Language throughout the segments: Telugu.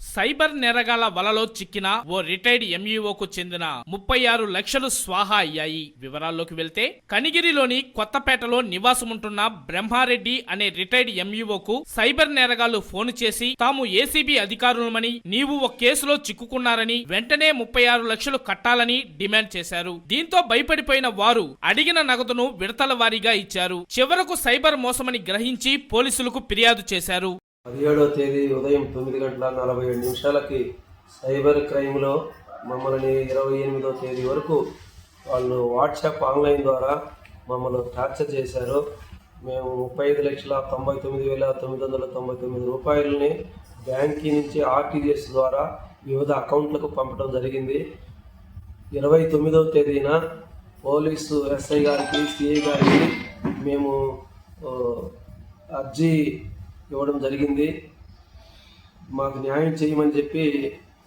సైబర్ నెరగాల వలలో చిక్కిన ఓ రిటైర్డ్ ఎంఈఓకు చెందిన ముప్పై ఆరు లక్షలు స్వాహా అయ్యాయి. వివరాల్లోకి వెళ్తే కనిగిరిలోని కొత్తపేటలో నివాసముంటున్న బ్రహ్మారెడ్డి అనే రిటైర్డ్ ఎంఈఓకు సైబర్ నేరగాళ్ళు ఫోన్ చేసి తాము ఏసీబీ అధికారులమని నీవు ఒక కేసులో చిక్కుకున్నారని వెంటనే ముప్పై ఆరు లక్షలు కట్టాలని డిమాండ్ చేశారు. దీంతో భయపడిపోయిన వారు అడిగిన నగదును విడతల వారీగా ఇచ్చారు. చివరకు సైబర్ మోసమని గ్రహించి పోలీసులకు ఫిర్యాదు చేశారు. పదిహేడవ తేదీ ఉదయం తొమ్మిది గంటల నలభై ఏడు నిమిషాలకి సైబర్ క్రైమ్లో మమ్మల్ని ఇరవై ఎనిమిదవ తేదీ వరకు వాళ్ళు వాట్సాప్ ఆన్లైన్ ద్వారా మమ్మల్ని టార్చర్ చేశారు. మేము ముప్పై ఐదు లక్షల తొంభై తొమ్మిది వేల తొమ్మిది వందల తొంభై తొమ్మిది రూపాయలని బ్యాంక్ నుంచి ఆర్టీజీఎస్ ద్వారా వివిధ అకౌంట్లకు పంపడం జరిగింది. ఇరవై తొమ్మిదవ తేదీన పోలీసు ఎస్ఐ గారికి సిఐ గారికి మేము అర్జీ ఇవ్వడం జరిగింది. మాకు న్యాయం చేయమని చెప్పి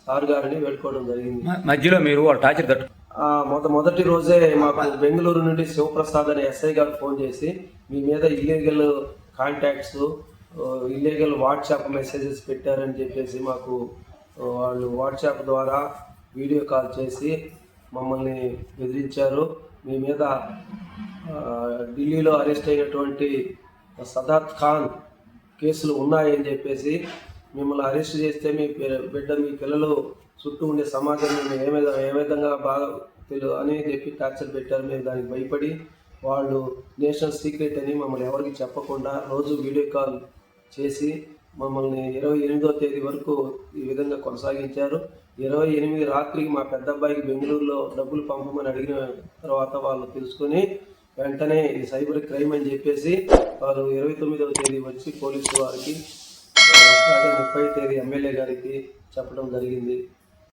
సార్ గారిని వేడుకోవడం జరిగింది. మధ్యలో మీరు టార్చర్ తట్టు ఆ మొద మొదటి రోజే మాకు బెంగళూరు నుండి శివప్రసాద్ అనే ఎస్ఐ గారు ఫోన్ చేసి మీ మీద illegal contacts illegal WhatsApp messages పెట్టారని చెప్పేసి మాకు వాళ్ళు వాట్సాప్ ద్వారా వీడియో కాల్ చేసి మమ్మల్ని బెదిరించారు. మీ మీద ఢిల్లీలో అరెస్ట్ అయినటువంటి సదాత్ ఖాన్ కేసులు ఉన్నాయని చెప్పేసి మిమ్మల్ని అరెస్ట్ చేస్తే మీ బిడ్డ మీ పిల్లలు చుట్టూ ఉండే సమాజం మేము ఏ విధంగా ఏ విధంగా బాగా తెలు అని చెప్పి టార్చర్ పెట్టారు మేము దానికి భయపడి వాళ్ళు నేషనల్ సీక్రెట్ అని మమ్మల్ని ఎవరికి చెప్పకుండా రోజు వీడియో కాల్ చేసి మమ్మల్ని ఇరవై ఎనిమిదో తేదీ వరకు ఈ విధంగా కొనసాగించారు. ఇరవై ఎనిమిది రాత్రికి మా పెద్ద అబ్బాయికి బెంగళూరులో డబ్బులు పంపమని అడిగిన తర్వాత వాళ్ళు తెలుసుకొని వెంటనే ఇది సైబర్ క్రైమ్ అని చెప్పేసి వాళ్ళు ఇరవై తొమ్మిదవ తేదీ వచ్చి పోలీసు వారికి ముప్పై తేదీ ఎమ్మెల్యే గారికి చెప్పడం జరిగింది.